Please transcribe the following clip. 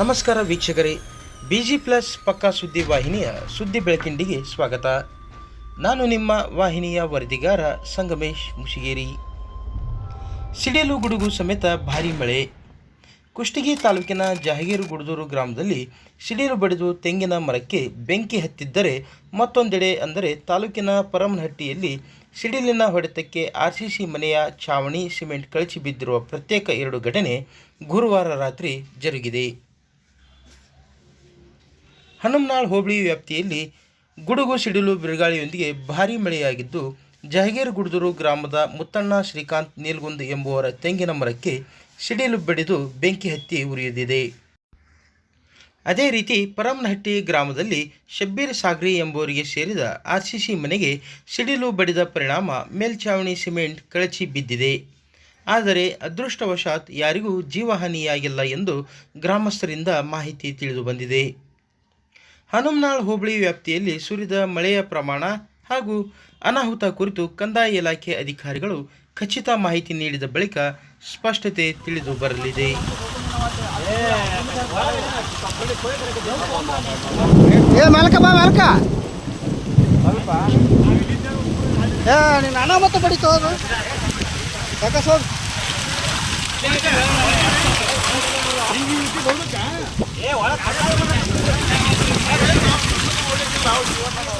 ನಮಸ್ಕಾರ ವೀಕ್ಷಕರೇ. B G plus ಪಕ್ಕಾ ಸುದ್ದಿ ವಾಹಿನಿಯ ಸುದ್ದಿ ಬೆಳಕಿಂಡಿಗೆ ಸ್ವಾಗತ. ನಾನು ನಿಮ್ಮ ವಾಹಿನಿಯ ವರದಿಗಾರ ಸಂಗಮೇಶ್ ಮುಶಿಗೇರಿ ಸಿಡಿಲು ಗುಡುಗು ಸಮೇತ ಭಾರೀ ಮಳೆ. ಕುಷ್ಟಗಿ ತಾಲೂಕಿನ ಜಹಗೀರು ಗುಡದೂರು ಗ್ರಾಮದಲ್ಲಿ ಸಿಡಿಲು ಬಡಿದು ತೆಂಗಿನ ಮರಕ್ಕೆ ಬೆಂಕಿ ಹತ್ತಿದ್ದರೆ ಮತ್ತೊಂದೆಡೆ ಅಂದರೆ ತಾಲೂಕಿನ ಪರಮನಹಟ್ಟಿಯಲ್ಲಿ ಸಿಡಿಲಿನ ಹೊಡೆತಕ್ಕೆ ಆರ್ ಸಿ ಸಿ ಮನೆಯ ಛಾವಣಿ ಸಿಮೆಂಟ್ ಕಳಚಿ ಬಿದ್ದಿರುವ ಪ್ರತ್ಯೇಕ ಎರಡು ಘಟನೆ ಗುರುವಾರ ರಾತ್ರಿ ಜರುಗಿದೆ. ಹನುಮನಾಳ್ ಹೋಬಳಿ ವ್ಯಾಪ್ತಿಯಲ್ಲಿ ಗುಡುಗು, ಸಿಡಿಲು, ಬಿರುಗಾಳಿಯೊಂದಿಗೆ ಭಾರೀ ಮಳೆಯಾಗಿದ್ದು, ಜಹಗೀರ್ ಗುಡ್ದೂರು ಗ್ರಾಮದ ಮುತ್ತಣ್ಣ ಶ್ರೀಕಾಂತ್ ನೀಲ್ಗುಂದ್ ಎಂಬುವರ ತೆಂಗಿನ ಮರಕ್ಕೆ ಸಿಡಿಲು ಬಡಿದು ಬೆಂಕಿ ಹತ್ತಿ ಉರಿಯುತ್ತಿದೆ ಅದೇ ರೀತಿ ಪರಮನಹಟ್ಟಿ ಗ್ರಾಮದಲ್ಲಿ ಶಬ್ಬೀರ್ ಸಾಗ್ರಿ ಎಂಬುವರಿಗೆ ಸೇರಿದ ಆರ್ ಸಿ ಸಿ ಮನೆಗೆ ಸಿಡಿಲು ಬಡಿದ ಪರಿಣಾಮ ಮೇಲ್ಛಾವಣಿ ಸಿಮೆಂಟ್ ಕಳಚಿ ಬಿದ್ದಿದೆ. ಆದರೆ ಅದೃಷ್ಟವಶಾತ್ ಯಾರಿಗೂ ಜೀವಹಾನಿಯಾಗಿಲ್ಲ ಎಂದು ಗ್ರಾಮಸ್ಥರಿಂದ ಮಾಹಿತಿ ತಿಳಿದು ಬಂದಿದೆ. ಹನುಮನಾಳ್ ಹೋಬಳಿ ವ್ಯಾಪ್ತಿಯಲ್ಲಿ ಸುರಿದ ಮಳೆಯ ಪ್ರಮಾಣ ಹಾಗೂ ಅನಾಹುತ ಕುರಿತು ಕಂದಾಯ ಇಲಾಖೆ ಅಧಿಕಾರಿಗಳು ಖಚಿತ ಮಾಹಿತಿ ನೀಡಿದ ಬಳಿಕ ಸ್ಪಷ್ಟತೆ ತಿಳಿದು ಬರಲಿದೆ. ಏ sáu